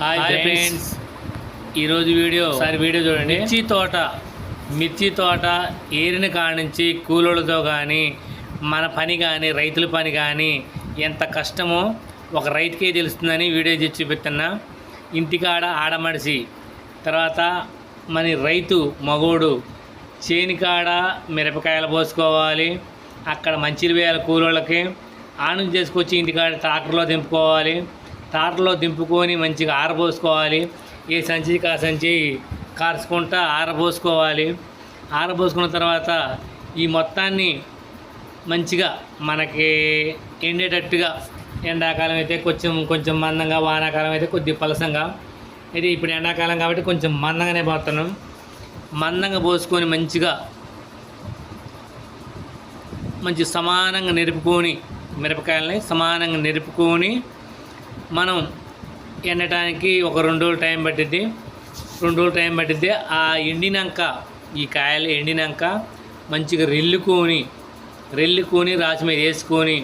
Hi friends ఈరోజు video ఒకసారి video చూడండి. మిర్చి తోట మిర్చి తోట ఏరిన కాడ నుంచి కూలోళ్ళతో కానీ మన పని కానీ రైతుల పని కానీ ఎంత కష్టమో ఒక రైతుకే తెలుస్తుందని వీడియో చేసి చూపిస్తున్నా. ఇంటికాడ ఆడమడిసి తర్వాత మన రైతు మగోడు చేనికాడ మిరపకాయలు పోసుకోవాలి అక్కడ మంచిలు వేయాలి కూలోళ్ళకి ఆనం చేసుకొచ్చి ఇంటికాడ ట్రాక్టర్లో దింపుకోవాలి తాటలో దింపుకొని మంచిగా ఆరబోసుకోవాలి. ఏ సంచి కా సంచి కార్చుకుంటా ఆరబోసుకోవాలి. ఆరబోసుకున్న తర్వాత ఈ మొత్తాన్ని మంచిగా మనకి ఎండేటట్టుగా ఎండాకాలం అయితే కొంచెం కొంచెం మందంగా వానాకాలం అయితే కొద్ది పలసంగా. అయితే ఇప్పుడు ఎండాకాలం కాబట్టి కొంచెం మందంగానే పోతున్నాం మందంగా పోసుకొని మంచిగా మంచి సమానంగా నిరుపుకొని మిరపకాయలని సమానంగా నిరుపుకొని మనం ఎండటానికి ఒక రెండు రోజులు టైం పట్టిద్ది. రెండు రోజులు టైం పట్టిద్ది. ఆ ఎండినాక ఈ కాయలు ఎండినాక మంచిగా రెల్లుకొని రెల్లుకొని రాసి మీద వేసుకొని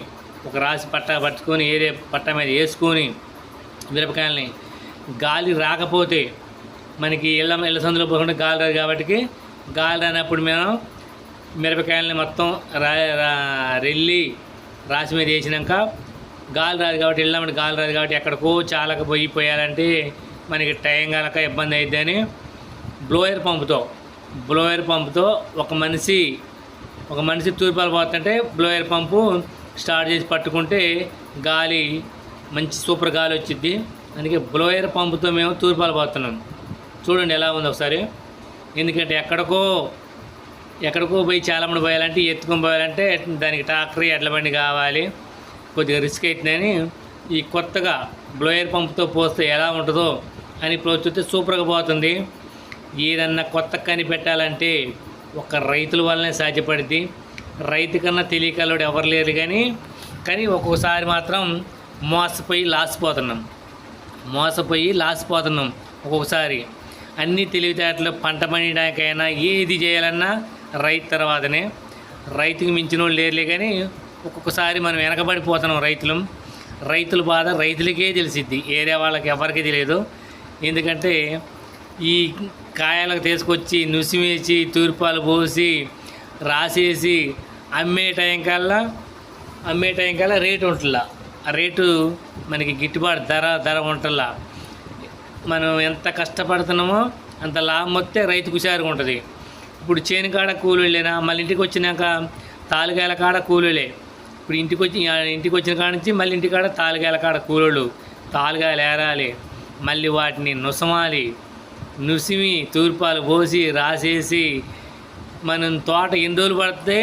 ఒక రాసి పట్ట పట్టుకొని ఏరే పట్ట మీద వేసుకొని మిరపకాయలని గాలి రాకపోతే మనకి ఇళ్ళ ఇళ్ళ సందులో పోకుండా గాలి రాదు కాబట్టి గాలి రానప్పుడు మేము మిరపకాయలని మొత్తం రా రా- రెల్లి రాసి మీద వేసినాక గాలి రాదు కాబట్టి వెళ్ళామంటే గాలి రాదు కాబట్టి ఎక్కడికో చాలక పోయి పోయాలంటే మనకి టైం కనుక ఇబ్బంది అయిద్దని బ్లోయర్ పంపుతో బ్లోయర్ పంపుతో ఒక మనిషి ఒక మనిషి తూర్పాలు పోతుంటే బ్లోయర్ పంపు స్టార్ట్ చేసి పట్టుకుంటే గాలి మంచి సూపర్ గాలి వచ్చింది అందుకే బ్లోయర్ పంపుతో మేము తూర్పాలు పోతున్నాం. చూడండి ఎలా ఉంది ఒకసారి. ఎందుకంటే ఎక్కడికో ఎక్కడికో పోయి చాలామంది పోయాలంటే ఎత్తుకొని పోయాలంటే దానికి ట్రాక్టర్ ఎడ్ల బండి కావాలి. కొద్దిగా రిస్క్ అవుతుందని ఈ కొత్తగా బ్లోయర్ పంప్తో పోస్తే ఎలా ఉంటుందో అని ఇప్పుడు చూస్తే సూపర్గా పోతుంది. ఏదన్నా కొత్త కనిపెట్టాలంటే ఒక రైతుల వల్లనే సాధ్యపడింది రైతు కన్నా తెలియకలోడు ఎవరు లేరు కానీ కానీ ఒక్కొక్కసారి మాత్రం మోసపోయి లాసిపోతున్నాం. మోసపోయి లాసిపోతున్నాం ఒక్కొక్కసారి. అన్ని తెలివితేటలు పంట పండించడానికైనా ఏది చేయాలన్నా రైతు తర్వాతనే. రైతుకి మించిన వాళ్ళు లేరులే కానీ ఒక్కొక్కసారి మనం వెనకబడిపోతున్నాం రైతులం. రైతుల బాధ రైతులకే తెలిసిద్ది. ఏరియా వాళ్ళకి ఎవరికి తెలియదు. ఎందుకంటే ఈ కాయలకు తీసుకొచ్చి నుసిమేసి తూర్పాలు పోసి రాసేసి అమ్మే టైం కల్లా అమ్మే టైం కల్లా రేటు ఉంటుందా ఆ రేటు మనకి గిట్టుబాటు ధర ధర ఉంటుందా మనం ఎంత కష్టపడుతున్నామో అంత లాభం వస్తే రైతుకు హుషారుగా ఉంటుంది. ఇప్పుడు చేను కాడ కూలీలేనా మళ్ళీ ఇంటికి వచ్చినాక తాలుగాయల కాడ కూలీలే. ఇప్పుడు ఇంటికి వచ్చి ఆ ఇంటికి వచ్చిన కాడ నుంచి మళ్ళీ ఇంటికాడ తాలుగాయల కాడ కూలోళ్ళు తాలుగాయలు ఏరాలి. మళ్ళీ వాటిని నుసమాలి నుసిమి తూర్పాలు పోసి రాసేసి మనం తోట ఎన్ని రోజులు పడితే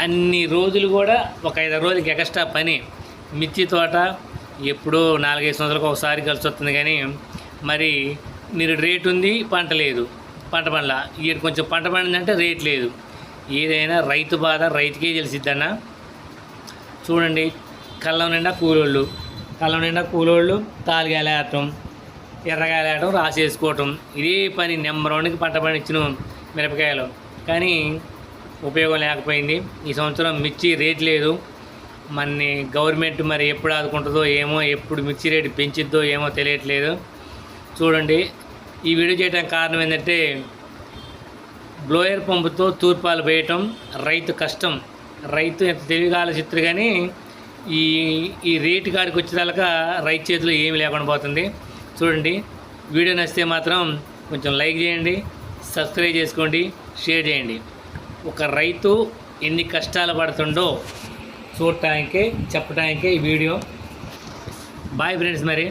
అన్ని రోజులు కూడా ఒక ఐదు రోజులకి ఎక్స్ట్రా పని. మిర్చి తోట ఎప్పుడో నాలుగైదు సంవత్సరాలకు ఒకసారి కలిసి వస్తుంది కానీ మరి మీరు రేటు ఉంది పంట లేదు. పంట పండ్ల? ఈడ కొంచెం పంట పండిందంటే రేట్ లేదు. ఏదైనా రైతు బాధ రైతుకే తెలిసిద్దన్నా. చూడండి కళ్ళం నిండా కూలోళ్ళు. కళ్ళం నిండా కూలోళ్ళు తాలిగాయలు వేయటం ఎర్రగాయలు వేయటం రాసేసుకోవటం ఇదే పని నెంబర్ వన్కి పంట పండించిన మిరపకాయలు. కానీ ఉపయోగం లేకపోయింది. ఈ సంవత్సరం మిర్చి రేట్ లేదు. మన్ని గవర్నమెంట్ మరి ఎప్పుడు ఆదుకుంటుందో ఏమో ఎప్పుడు మిర్చి రేటు పెంచిద్దో ఏమో తెలియట్లేదు. చూడండి ఈ వీడియో చేయడానికి కారణం ఏంటంటే బ్లోయర్ పంపుతో తూర్పాలు వేయటం రైతు కష్టం. రైతు ఎంత తెలివిగా ఆలోచిస్తారు కానీ ఈ ఈ రేటు కాడికి వచ్చేదాకా రైతు చేతిలో ఏమి లేకుండా పోతుంది. చూడండి వీడియో నచ్చితే మాత్రం కొంచెం లైక్ చేయండి సబ్స్క్రైబ్ చేసుకోండి షేర్ చేయండి. ఒక రైతు ఎన్ని కష్టాలు పడుతుండో చూడటానికే చెప్పడానికే ఈ వీడియో. బాయ్ ఫ్రెండ్స్ మరి.